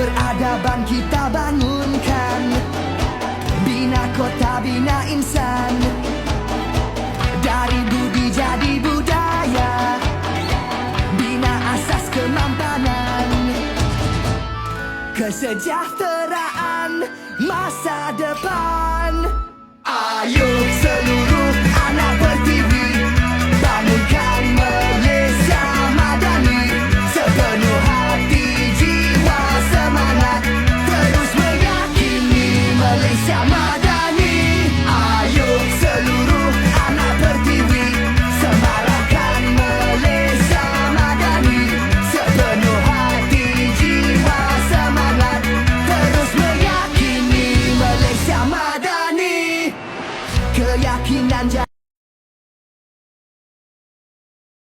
peradaban kita bangunkan. Bina kota, bina insan. Dari budi jadi budaya. Bina asas kemampanan Kesejahteraan masa depan Semadani, ayo seluruh anak bumi semarakan Malaysia Madani. Sebenar hati, jiwa, semangat terus meyakini Malaysia Madani. Keyakinan